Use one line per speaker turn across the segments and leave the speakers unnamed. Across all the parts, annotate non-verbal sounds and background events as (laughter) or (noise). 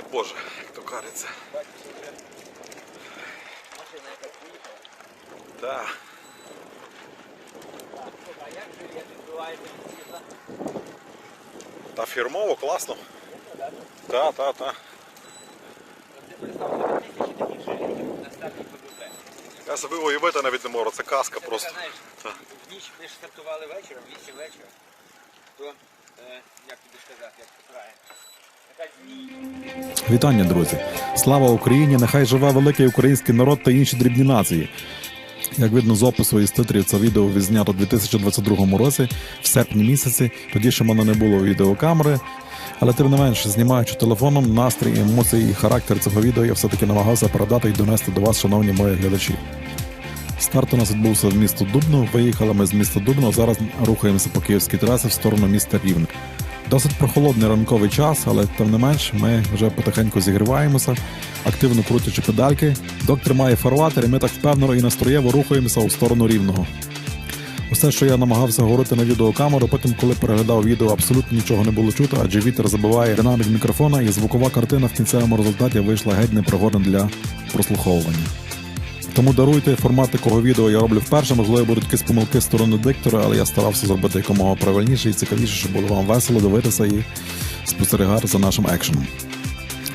дай Боже, як то кажеться. Да. Та фірмово, класно. Так, так, так. Я собі уявити навіть не можу, це казка просто. Так.
в ніч ми ж стартували вечором, 8 вечора, то, е, як тобі сказати, як правильно.
Вітання, друзі! Слава Україні! Нехай живе великий український народ та інші дрібні нації. Як видно з опису із титрів, це відео відзнято у 2022 році, в серпні місяці. Тоді ще в мене не було відеокамери. Але тим не менше, знімаючи телефоном, настрій, емоції і характер цього відео, я все-таки намагався передати і донести до вас, шановні мої глядачі. Старт у нас відбувся в місто Дубно. Виїхали ми з міста Дубно. Зараз рухаємося по київській трасі в сторону міста Рівне. Досить прохолодний ранковий час, але тим не менш ми вже потихеньку зігріваємося, активно крутячи педальки. Док тримає фарватер, і ми так впевнено і настроєво рухаємося у сторону рівного. Усе, що я намагався говорити на відеокамеру, потім, коли переглядав відео, абсолютно нічого не було чути, адже вітер забиває динамік мікрофона, і звукова картина в кінцевому результаті вийшла геть непригодна для прослуховування. Тому даруйте формат такого відео я роблю вперше. Можливо, будуть якісь помилки з сторони диктора, але я старався зробити якомога правильніше і цікавіше, щоб було вам весело дивитися і спостерігати за нашим екшеном.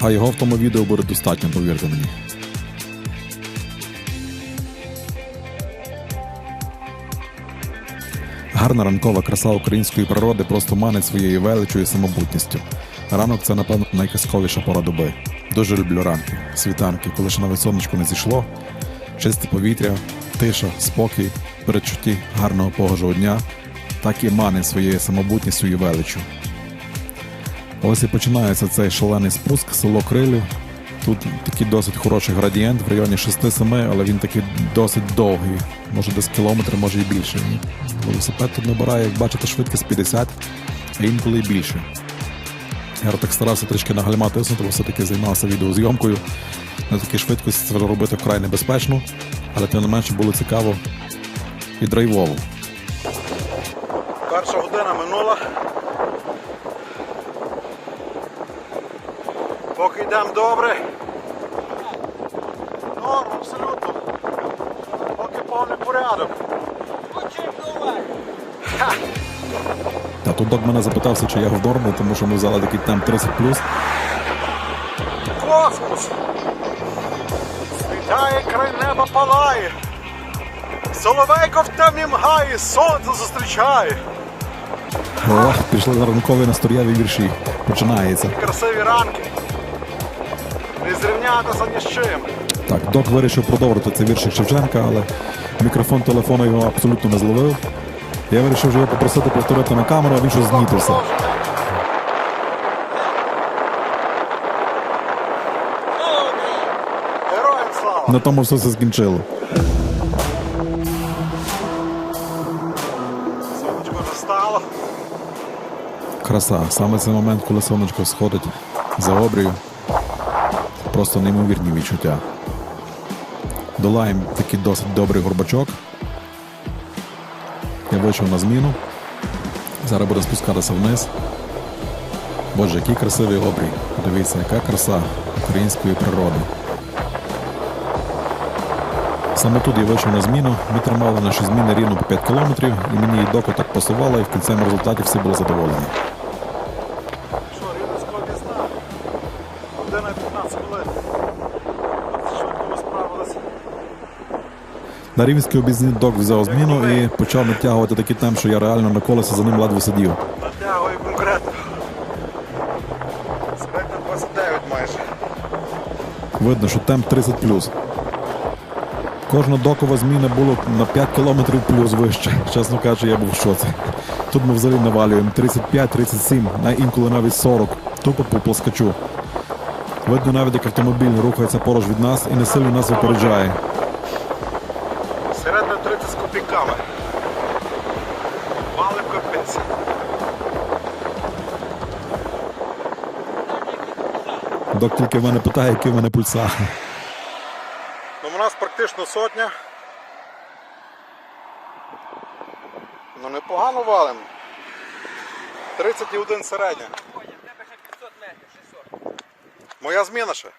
А його в тому відео буде достатньо, повірте мені. Гарна ранкова краса української природи просто манить своєю величою і самобутністю. Ранок це, напевно, найказковіша пора доби. Дуже люблю ранки, світанки, коли ще навіть сонечко не зійшло, чисте повітря, тиша, спокій, передчутті гарного погожого дня, так і манить своєю самобутністю і величю. Ось і починається цей шалений спуск, село Крилів. Тут такий досить хороший градієнт в районі 6-7, але він такий досить довгий, може десь кілометр, може і більше. Велосипед тут набирає, як бачите, швидкість 50, а інколи і більше. Я так старався трішки на бо все-таки займався відеозйомкою. На такій швидкості це робити вкрай небезпечно, але тим не менше було цікаво і драйвово.
Перша година минула. Поки йдемо добре. Норм, абсолютно. Поки повний порядок.
Та тут док мене запитався, чи я в нормі, тому що ми взяли такий темп 30
Космос! Світає край неба палає. Соловейко в темнім гаї, сонце зустрічає.
Ох, пішли на ранкові настроєві вірші. Починається.
Красиві ранки. Не зрівнятися ні з чим.
Так, док вирішив продовжити цей віршик Шевченка, але мікрофон телефону його абсолютно не зловив. Я вирішив вже його попросити повторити на камеру, а він щось знітився.
Героям слава!
На тому все це скінчило.
Сонечко вже стало.
Краса. Саме цей момент, коли сонечко сходить за обрію. Просто неймовірні відчуття. Долаємо такий досить добрий горбачок. Я вийшов на зміну. Зараз буде спускатися вниз. Боже, який красивий обрій. Подивіться, яка краса української природи. Саме тут я вийшов на зміну. Ми тримали наші зміни рівно по 5 кілометрів, і мені її доку так пасувало, і в кінцевому результаті всі були задоволені.
Що, рівненського візна? Година 15 хвилин. Швидко ми справилися.
На рівнській обізні док взяв зміну і почав натягувати такий темп, що я реально на колесі за ним ледве сидів.
Натягую конкретно. Спектр 29 майже.
Видно, що темп 30 Кожна докова зміна була на 5 кілометрів плюс вище. Чесно кажучи, я був в шоці. Тут ми взагалі навалюємо 35-37, а інколи навіть 40. Тупо по плоскачу. Видно навіть, як автомобіль рухається поруч від нас і не сильно нас випереджає.
Середня 30 з копійками. Валим капець.
Док тільки в мене питає, який в мене пульса.
У нас практично сотня. Ну непогано валим. 31 середня.
Ой, в тебе ще 500 метрів, 600.
Моя зміна ще.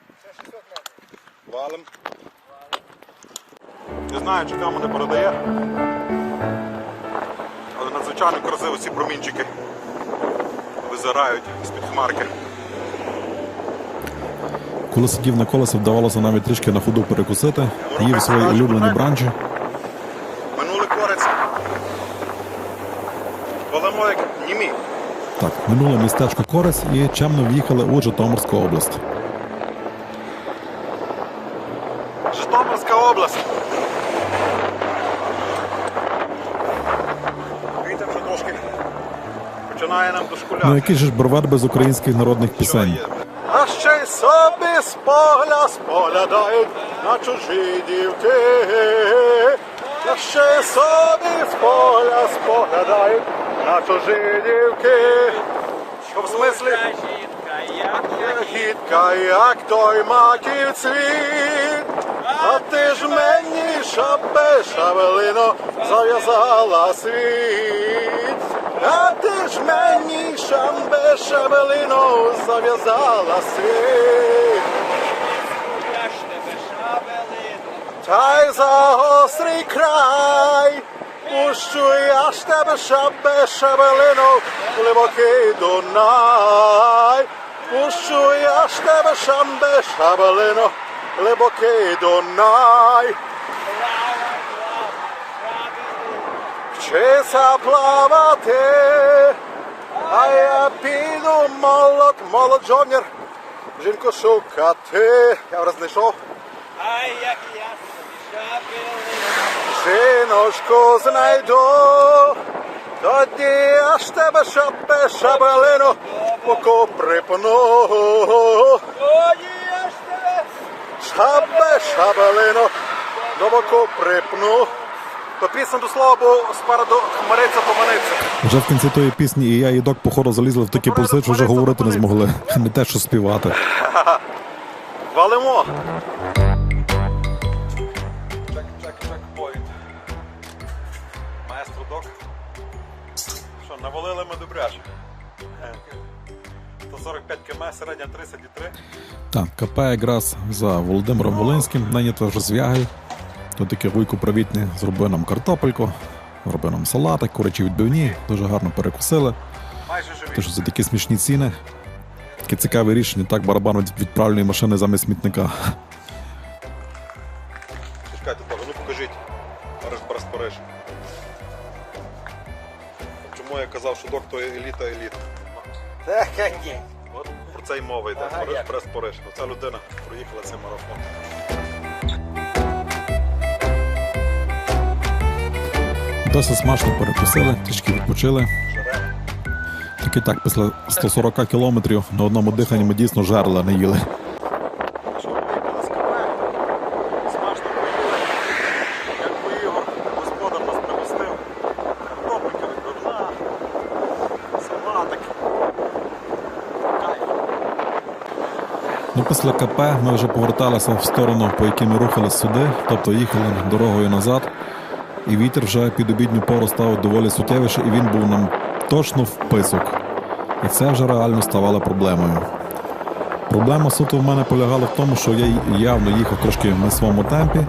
Валим. Не знаю, чи камера не передає. Але надзвичайно красиво ці промінчики визирають з-під хмарки.
Коли сидів на колесі, вдавалося навіть трішки на ходу перекусити, їв свої улюблені бранчі.
Минулий корець. Як німі.
Так, минуле містечко Корець і чемно в'їхали у Житомирську область.
Житомирська область. Вітер вже трошки починає нам дошкуляти.
Ну який же ж бровар без українських народних пісень?
Собі з поля споглядають на чужі дівки. Ще собі з поля споглядають на чужі дівки. Що в смислі? Гідка, як той маків цвіт, а ти ж мені шабе шавелино зав'язала світ, а ти ж мені шамбе шавелино зав'язала світ,
шабелину.
та й за край. Пущу я ж тебе шабе шабелино, глибокий Дунай. Пущу я ж тебе шамбе шабелино, глибокий Дунай.
Шабелину.
Вчися плавати, а я піду молод, молод жовнір, жінку шукати. Я враз знайшов.
Ай, як я собі.
Жіночку знайду, тоді я ж тебе шабе шабелину боку припну.
Тоді я ж тебе
Шабе шабелину до боку припну. То пісня до слова, бо спереду хмариться поманиться.
Вже в кінці тої пісні і я, і док, походу, залізли в такі пульси, що вже говорити не змогли. (laughs) Не те, що співати. (laughs)
Валимо. Чек, чек, чек, поінт. Маестро док. Що, навалили ми добряче. 145 км, середня 33.
Так, КП якраз за Володимиром Волинським, нині теж звягай. Тут таке вуйку привітне, зробив нам картопельку, зробив нам салатик, курячі відбивні, дуже гарно перекусили.
Живі.
Тож за такі смішні ціни. Таке цікаве рішення, так барабан від відправленої машини замість смітника.
Чекайте, ну покажіть. Париж Париж Париж. Чому я казав, що док то є еліта?
Так, ні.
От про це й мова йде.
Ага,
Париж
як?
Париж Париж. Ну, людина проїхала цей марафон.
Досить смачно перекусили, трішки відпочили.
Жере.
Так і так, після 140 кілометрів на одному диханні ми дійсно жерла не їли. Ну, після КП ми вже поверталися в сторону, по якій ми рухались сюди, тобто їхали дорогою назад. І вітер вже під обідню пору став доволі суттєвіше, і він був нам точно в писок. І це вже реально ставало проблемою. Проблема суто в мене полягала в тому, що я явно їхав трошки на своєму темпі,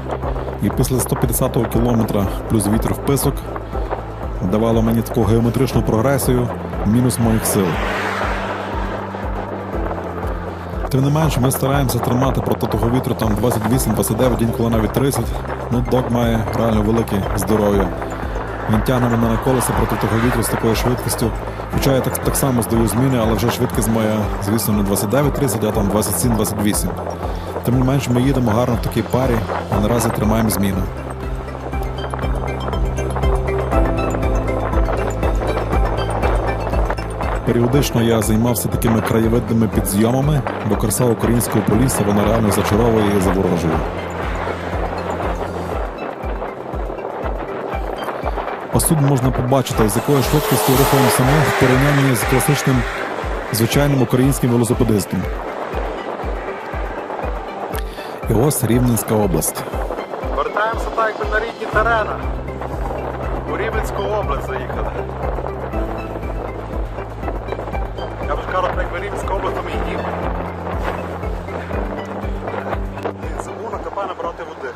і після 150-го кілометра плюс вітер в писок давало мені таку геометричну прогресію, мінус моїх сил. Тим не менш, ми стараємося тримати проти того вітру там 28-29, інколи навіть 30. Ну, док має реально велике здоров'я. Він тягне мене на колеса проти того вітру з такою швидкістю. Хоча я так, так само здаю зміни, але вже швидкість моя, звісно, не 29-30, а там 27-28. Тим не менш, ми їдемо гарно в такій парі і наразі тримаємо зміни. Періодично я займався такими краєвидними підзйомами, бо краса українського полісся вона реально зачаровує і заворожує. Посуд можна побачити, з якою швидкістю рухаємося ми в порівнянні з класичним звичайним українським велосипедистом. І ось Рівненська область.
Вертаємося так, якби на рідні терена. У Рівненську область заїхали. Я б кажу, якби Рівненська область, то ми їдемо. Забув на капа набрати води.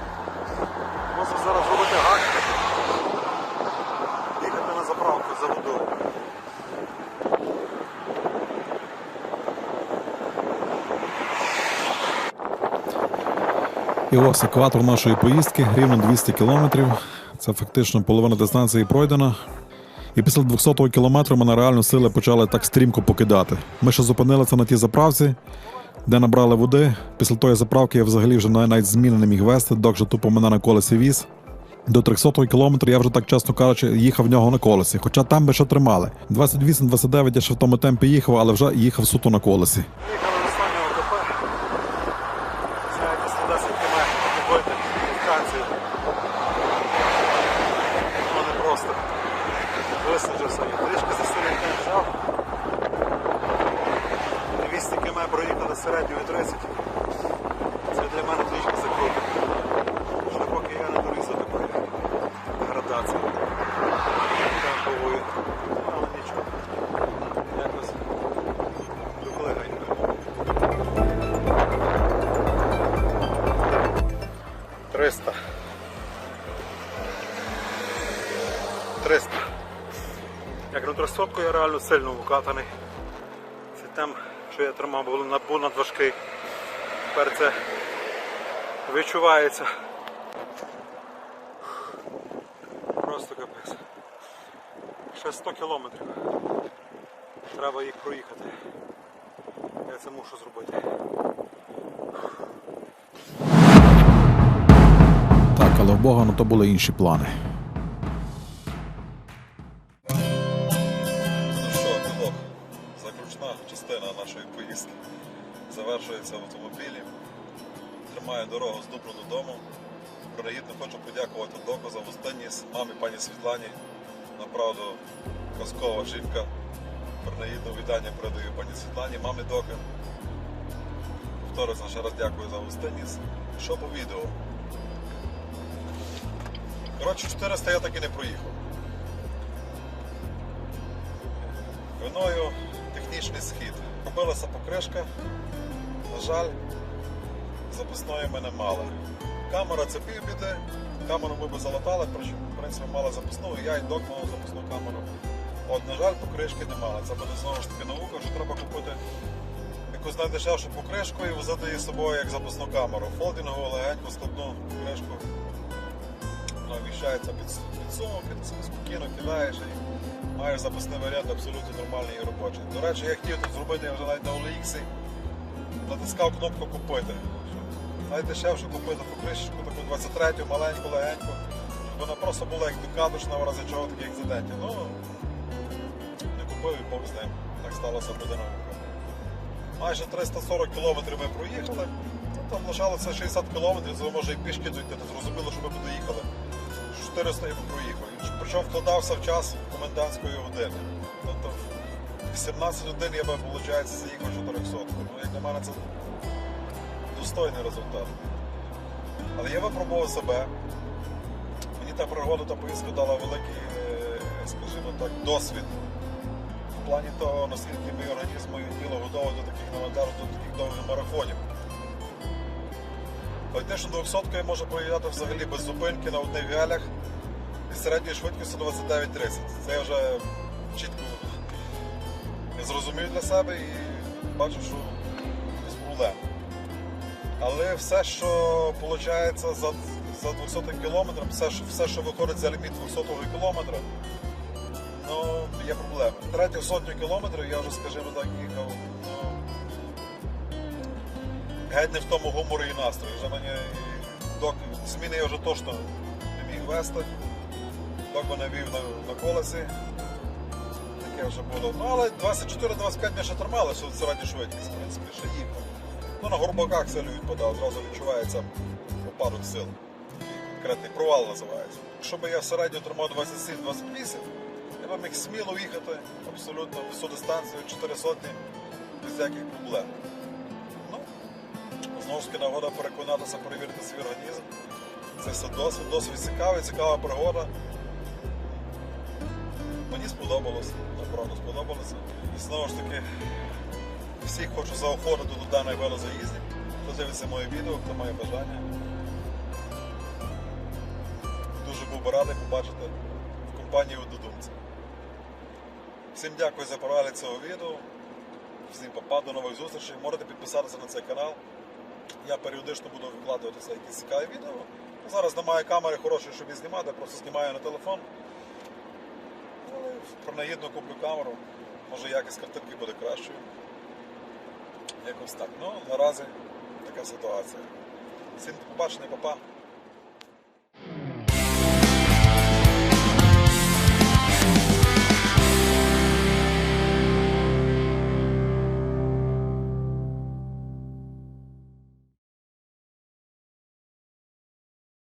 І ось екватор нашої поїздки, рівно 200 кілометрів. Це фактично половина дистанції пройдена. І після 200-го кілометру мене реально сили почали так стрімко покидати. Ми ще зупинилися на тій заправці, де набрали води. Після тої заправки я взагалі вже навіть зміни не міг вести, док же тупо мене на колесі віз. До 300-го кілометру я вже так чесно кажучи, їхав в нього на колесі. Хоча там би ще тримали. 28-29 я ще в тому темпі їхав, але вже їхав суто на колесі.
Їхали з останнього КП. Це якось 10 км побити дистанцію. Ну просто. Висаджився і трішки за жав. взяв. 200 км проїхали середньою 30. 300. 300. Як на трьохсотку я реально сильно укатаний. Це тем, що я тримав, був над- був надважкий. Тепер це відчувається. Просто капець. Ще 100 кілометрів. Треба їх проїхати. Я це мушу зробити.
Але в Бога на то були інші плани.
Ну що, Пилок, заключна частина нашої поїздки завершується в автомобілі. Тримаю дорогу з Дубну додому. Принагідно хочу подякувати Доку за гостинність, мамі пані Світлані. Направду казкова жінка. Принагідно вітання передаю пані Світлані, мамі Доки. Повторюся, ще раз дякую за гостинність. Що по відео? Коротше, 400 я так і не проїхав. Виною технічний схід. Робилася покришка. На жаль, запасної мене мало. Камера це півбіди. Камеру ми би залатали, в принципі, мала запасну, і я і док мав запасну камеру. От, на жаль, покришки немає. Це буде знову ж таки наука, що треба купити якусь найдешевшу покришку і возити її з собою як запасну камеру. Фолдінгову, легеньку, складну покришку. Вона під, сумок, спокійно кидаєш і маєш запасний варіант абсолютно нормальний і робочий. До речі, я хотів тут зробити я вже навіть на OLX натискав кнопку купити. Щоб Найдешевше купити покришечку, таку 23 маленьку, легеньку, вона просто була як докадочна в разі чого таких інцидентів. Ну, не купив і Бог з ним. Так сталося буде наука. Майже 340 кілометрів ми проїхали. Ну, там лишалося 60 кілометрів, це може і пішки дойти, то зрозуміло, 400 я проїхав. І Причому вкладався в час комендантської години. Тобто в 17 годин я би, виходить, заїхав 400. Ну, як на мене, це достойний результат. Але я випробував себе. Мені та пригода та поїздка дала великий, е, скажімо так, досвід в плані того, наскільки мій організм моє тіло готове до таких навантажень, до таких довгих марафонів. Фактично 200 я можу проїжджати взагалі без зупинки на одних галях із середньою швидкістю 29-30. Це я вже чітко зрозумів для себе і бачу, що без проблем. Але все, що виходить за, за 200 кілометром, все, що- все, що виходить за ліміт 200 кілометра, ну, є проблеми. Третю сотню кілометрів я вже, скажімо так, їхав. Геть не в тому гуморі і настрої. Вже мені док зміни я вже точно не міг вести. Док мене вів на, на колесі. Таке вже було. Ну, але 24-25 ми ще тримали, що середню швидкість, в принципі, ще їхав. Ну, на горбаках сильно відпадав, зразу відчувається опадок сил. Конкретний провал називається. Якщо б я середньо тримав 27-28, я б міг сміло їхати абсолютно всю дистанцію 4 сотні без всяких проблем. Знову ж таки нагода переконатися, перевірити свій організм. Це все досвід, досвід цікавий, цікава пригода. Мені сподобалося, направду сподобалося. І знову ж таки, всіх хочу заохотити до даної велозаїздів. Хто дивиться моє відео, хто має бажання. Дуже був би радий побачити в компанії однодумців. Всім дякую за перегляд цього відео. Всім папа, до нових зустрічей. Можете підписатися на цей канал. Я періодично буду викладуватися якісь цікаві відео. Ну, Зараз немає камери хорошої, щоб її знімати, просто знімаю на телефон. Але принагідно куплю камеру. Може якість картинки буде кращою. Якось так. Ну, наразі така ситуація. Всім до побачення, папа.